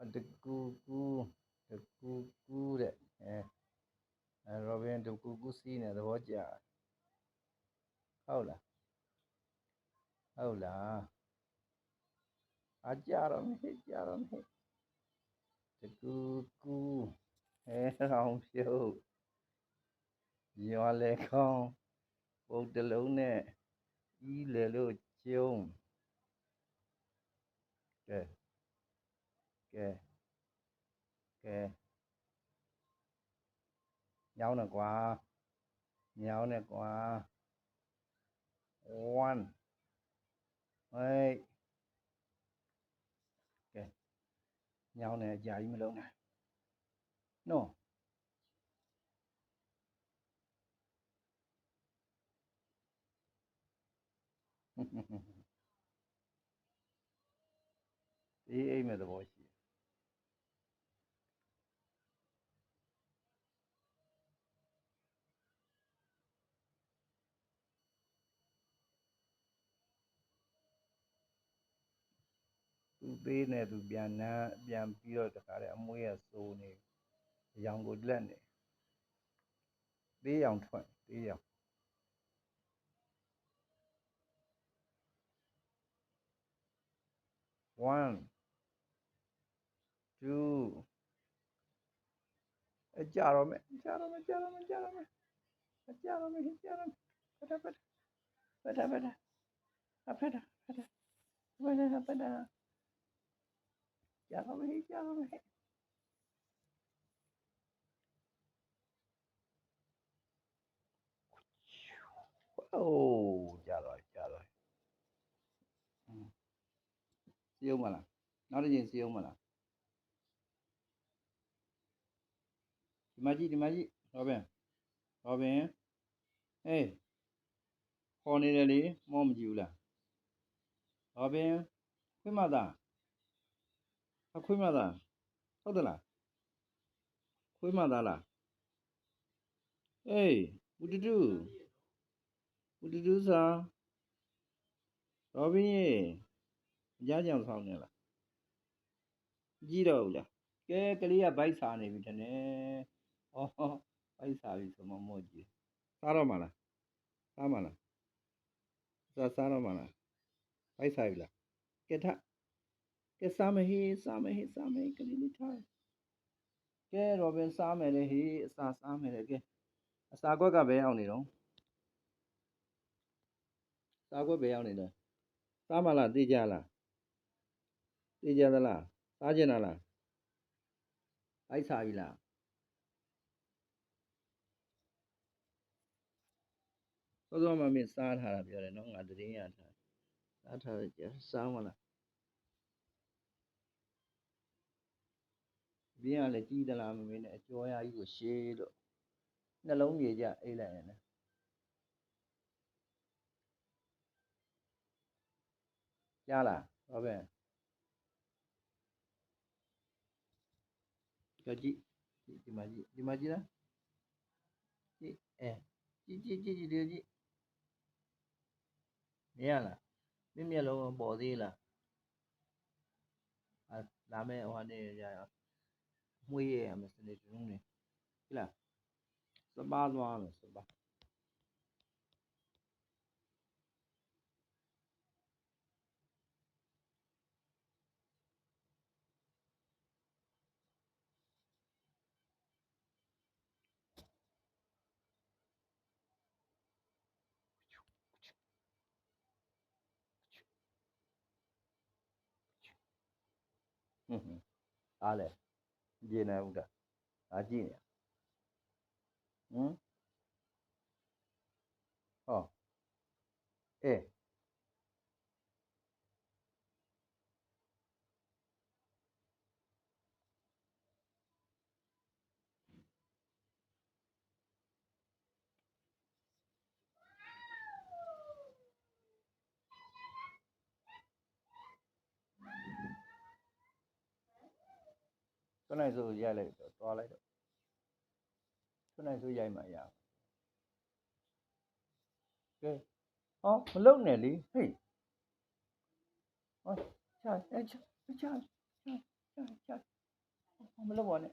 အော်တကူကူတကူကူတဲ့အဲအဲရောဘင်တကူကူစီးနေသဘောကျဟုတ်လားဟုတ်လားအကြတော့မဟိကြတော့မဟိတကူကူအဲအောင်ပြုတ်ရွာလေခေါင်းပုတ်တလုံးနဲ့ဤလေလို့ကျုံးကဲ ကဲကဲညောင်းတော့ကွာညောင်းနဲ့ကွာ1ဟေးကဲညောင်းနေအကြာကြီးမလုံးနဲ့နော် အေးအိမ်မဲ့ သဘောရှိတယ်သူသေးနဲ့သူပြန်နန်းပြန်ပြီးတော့တခါတည်းအမွှေးရစိုးနေအရောင်ကိုလက်နေသေးရောင်ထွက်သေးရောင်1 2အကြတော့မယ်ကြတော့မယ်ကြတော့မယ်ကြတော့မယ်အကြတော့မယ်ကြတော့မယ်ပထပထပထပထအဖက်တာဖက်တာပထပထ ကြတော့မယ်ကြတော့မယ်အိုးကြတော့ကြတော့စီးအောင်မလားနောက်တစ်ချိန်စီးအောင်မလားဒီမကြီးဒီမကြီးရောဘင်ရောဘင်ဟေးခေါ်နေတယ်လေမောမကြည့်ဘူးလားရောဘင်ခွေးမသား အခွေးမသားဟုတ်တယ်လားခွေးမသားလားအေးဦးတူတူဦးတူတူစာရောဘင်ရေအကြကြောင်ဆောင်နေလားကြည့်တော့ဘူးလားကဲကလေးကဘိုက်စားနေပြီတနေ့ဩဘိုက်စားပြီဆိုမှမို့ကြည့်စားတော့မလားစားမလားစားစားတော့မလားဘိုက်စားပြီလားကဲထကဲ စားမဟေးစားမဟေးစားမဟေးကလေးလေးထားကဲရောဘင်စားမယ်လေဟေးအစာစားမယ်လေကဲအစာခွက်ကဘယ်အောင်နေတော့စာခွက်ဘယ်အောင်နေလဲစားမလားသိကြလားသိကြသလားစားကျင်တာလားအိုက်စားပြီလားသောသောမမင်းစားထားတာပြောတယ်နော်ငါတရင်ရထားစားထားတယ်ကြာစားမလား ဘင်းကလည်းကြီးသလားမမင်းနဲ့အကျော်ရကြီးကိုရှေးလို့နှလုံးမြေကြအိတ်လိုက်ရင်လည်းကြားလားဟုတ်ပဲကြည့်ကြည့်ဒီမှာကြည့်ဒီမှာကြည့်လားကြည့်အဲကြည့်ကြည့်ကြည့်ကြည့်ဒီကြည့်မြင်ရလားမြင့်မျက်လုံးပေါ်သေးလားအာလာမဲ့ဟိုကနေရရ မွေးရရမယ်စနေတုံးနေဟိလားစပါး သွားမယ်စပါးဟွန်းဟွ န်းအားလေကြည့်နေဦးတာအားကြည့်နေဟမ်ဟောအေးဆွနိုင်ဆိုရိုက်လိုက်တော့သွားလိုက်တော့ဆွနိုင်ဆိုရိုက်မှရအောင်ကဲဟောမလုံနဲ့လေဟေးဟောချာချာချာချာချာချာလုပ်ပါနဲ့